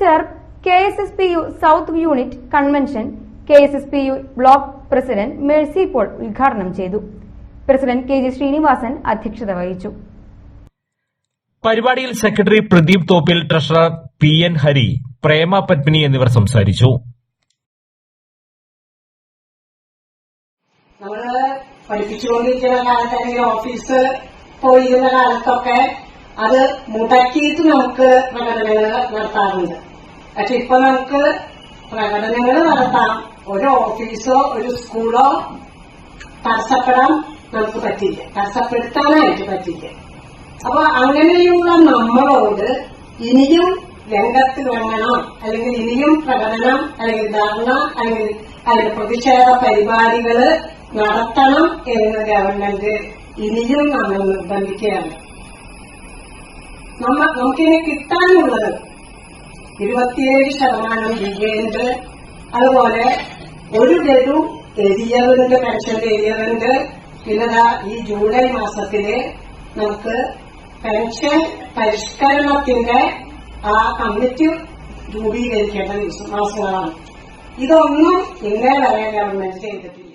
Cherpu K S S P U south unit convention K S S P U block president Mercy Paul ഉദ്ഘാടനം ചെയ്തു. President K G Sreenivasan അധ്യക്ഷത വഹിച്ചു. പരിപാടിയിൽ secretary Pradeep Thoppil treasurer P N Hari Prema Padmini എന്നിവർ സംസാരിച്ചു. നമ്മൾ പഠിപ്പിച്ചുകൊണ്ടിരിക്കുന്ന കാലത്ത് അല്ലെങ്കിൽ ഓഫീസ് പോയിരുന്ന കാലത്തൊക്കെ അത് മുടക്കിയിട്ട് നമുക്ക് പ്രകടനങ്ങൾ നടത്താറുണ്ട്. പക്ഷെ ഇപ്പൊ നമുക്ക് പ്രകടനങ്ങൾ നടത്താം. ഒരു ഓഫീസോ ഒരു സ്കൂളോ തടസ്സപ്പെടാൻ നമുക്ക് പറ്റില്ല. തടസ്സപ്പെടുത്താനായിട്ട് പറ്റില്ല. അപ്പൊ അങ്ങനെയുള്ള നമ്മളോട് ഇനിയും രംഗത്ത് ഇറങ്ങണം അല്ലെങ്കിൽ ഇനിയും പ്രകടനം അല്ലെങ്കിൽ ധർണ അല്ലെങ്കിൽ അതിന്റെ പ്രതിഷേധ പരിപാടികൾ നടത്തണം എന്ന് ഗവൺമെന്റ് ഇനിയും നമ്മൾ നിർബന്ധിക്കുകയാണ്. നമ്മ നമുക്കിനി കിട്ടാനുള്ളത് ഇരുപത്തിയേഴ് ശതമാനം വിജയുണ്ട് അതുപോലെ ഒരു ഗഡു എരിയറുണ്ട് പെൻഷൻ എരിയറുണ്ട് പിന്നെ ഈ ജൂലൈ മാസത്തിൽ നമുക്ക് പെൻഷൻ പരിഷ്കരണത്തിന്റെ ആ കമ്മിറ്റി രൂപീകരിക്കേണ്ട ദിവസം മാസങ്ങളാണ്. ഇതൊന്നും ഇന്നേ വരെ ഗവൺമെന്റ് ചെയ്തിട്ടില്ല.